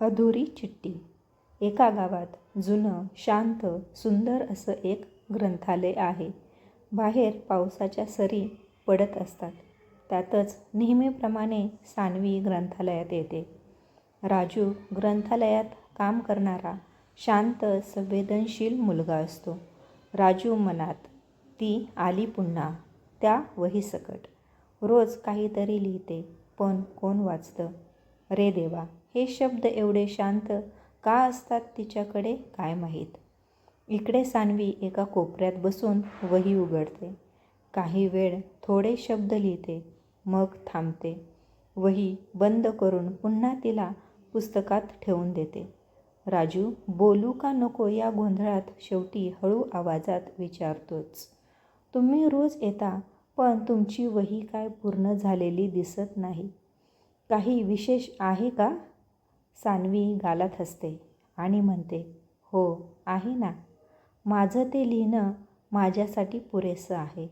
अधुरी चिठ्ठी. एका गावात जुनं शांत सुंदर असं एक ग्रंथालय आहे. बाहेर पावसाच्या सरी पडत असतात. त्यातच नेहमीप्रमाणे सानवी ग्रंथालयात येते. राजू ग्रंथालयात काम करणारा शांत संवेदनशील मुलगा असतो. राजू मनात ती आली पुन्हा त्या वहीसकट. रोज काहीतरी लिहिते पण कोण वाचतं? रे देवा हे शब्द एवढे शांत का असतात तिच्याकडे काय माहीत? इकडे सानवी एका कोपऱ्यात बसून वही उघडते. काही वेळ थोडे शब्द लिहिते मग थांबते. वही बंद करून पुन्हा तिला पुस्तकात ठेवून देते. राजू बोलू का नको या गोंधळात शेवटी हळू आवाजात विचारतोच. तुम्ही रोज येता पण तुमची वही काय पूर्ण झालेली दिसत नाही. काही विशेष आहे का? सानवी गालात हसते आणि म्हणते हो आहे ना. माझं ते लिहिणं माझ्यासाठी पुरेसं आहे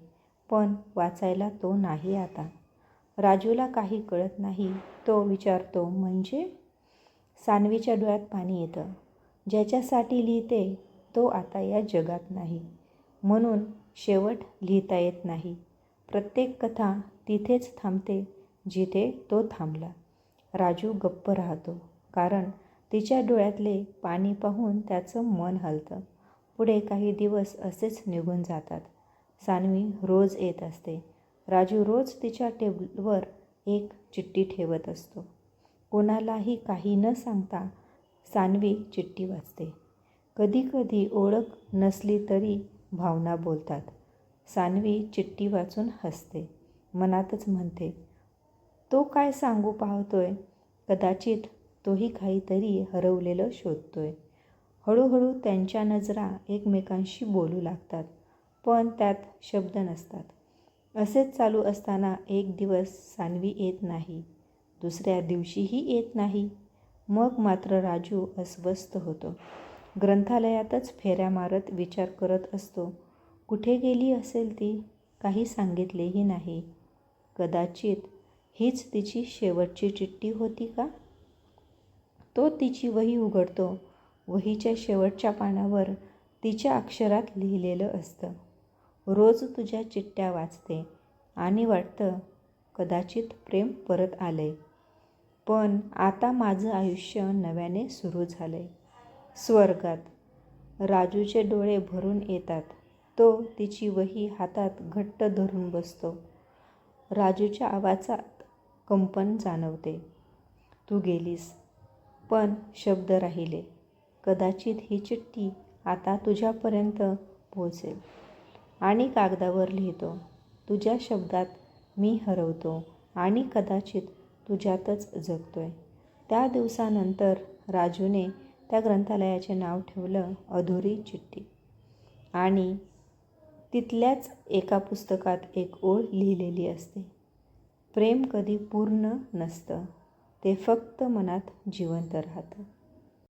पण वाचायला तो नाही आता. राजूला काही कळत नाही. तो विचारतो म्हणजे? सानवीच्या डोळ्यात पाणी येतं. ज्याच्यासाठी लिहिते तो आता या जगात नाही. म्हणून शेवट लिहिता येत नाही. प्रत्येक कथा तिथेच थांबते जिथे तो थांबला. राजू गप्प राहतो कारण तिच्या डोळ्यातले पाणी पाहून त्याचं मन हलतं. पुढे काही दिवस असेच निघून जातात. सानवी रोज येत असते. राजू रोज तिच्या टेबलवर एक चिठ्ठी ठेवत असतो. कोणालाही काही न सांगता सानवी चिठ्ठी वाचते. कधीकधी ओळख नसली तरी भावना बोलतात. सानवी चिठ्ठी वाचून हसते. मनातच म्हणते तो काय सांगू पाहतोय? कदाचित तोही काहीतरी हरवलेलं शोधतोय. हळूहळू त्यांच्या नजरा एकमेकांशी बोलू लागतात पण त्यात शब्द नसतात. असेच चालू असताना एक दिवस सानवी येत नाही. दुसऱ्या दिवशीही येत नाही. मग मात्र राजू अस्वस्थ होतो. ग्रंथालयातच फेऱ्या मारत विचार करत असतो. कुठे गेली असेल ती? काही सांगितलेही नाही. कदाचित हीच तिची शेवटची चिठ्ठी होती का? तो तिची वही उघडतो. वहीच्या शेवटच्या पानावर तिच्या अक्षरात लिहिलेलं असतं. रोज तुझ्या चिठ्ठ्या वाचते आणि वाटतं कदाचित प्रेम परत आले पण आता माझं आयुष्य नव्याने सुरू झाले स्वर्गात. राजूचे डोळे भरून येतात. तो तिची वही हातात घट्ट धरून बसतो. राजूच्या आवाचा कंपन जाणवते. तू गेलीस. पण शब्द राहिले. कदाचित ही चिठ्ठी आता तुझ्यापर्यंत पोहोचेल. आणि कागदावर लिहितो. तुझ्या शब्दात मी हरवतो आणि कदाचित तुझ्यातच जगतोय. त्या दिवसानंतर राजूने त्या ग्रंथालयाचे नाव ठेवलं अधुरी चिठ्ठी. आणि तिथल्याच एका पुस्तकात एक ओळ लिहिलेली असते. प्रेम कधी पूर्ण नसतं ते फक्त मनात जिवंत राहतं.